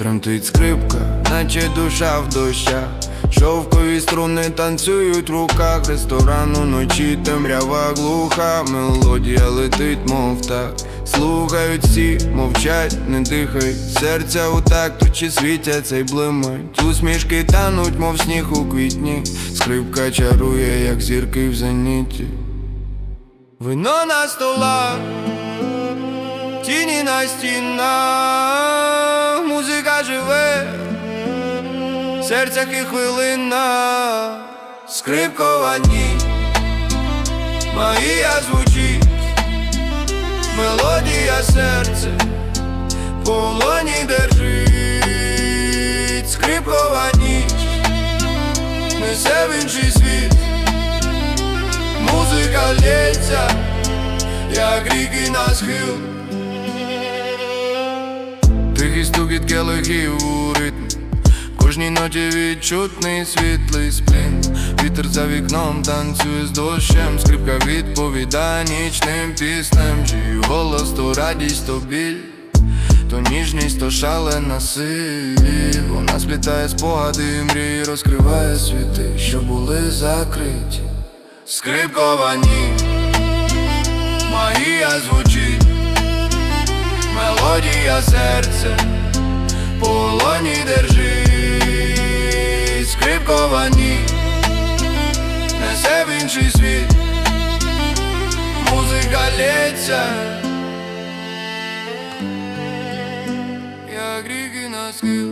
Тремтить скрипка, наче душа в дощах Шовкові струни танцюють в руках Ресторан уночі темрява глуха. Мелодія летить, мов так Слухають всі, мовчать, не дихають. Серця у такту чи світяться й блимають Усмішки тануть, мов сніг у квітні. Скрипка чарує, як зірки в зеніті. Вино на столах Тіні на стінах, живе, в серцях і хвилина, скрипкова ніч, магія звучить, мелодія серце, в полоні держить, скрипкова ніч, несе в інший світ, музика лється, як ріки на схил. Тихий стукіт келихів у ритм. Кожній ноті відчутний світлий сплін. Вітер за вікном танцює з дощем. Скрипка відповідає нічним пісням Чий голос то радість, то біль. То ніжність, то шалена силь. Вона сплітає спогади і мрії Розкриває світи, що були закриті. Скрипкова ніч Магія звучить Мелодія серце, полоні держи, Скрипкова ніч Несе в інший світ. Музика лється. Як ріки на схил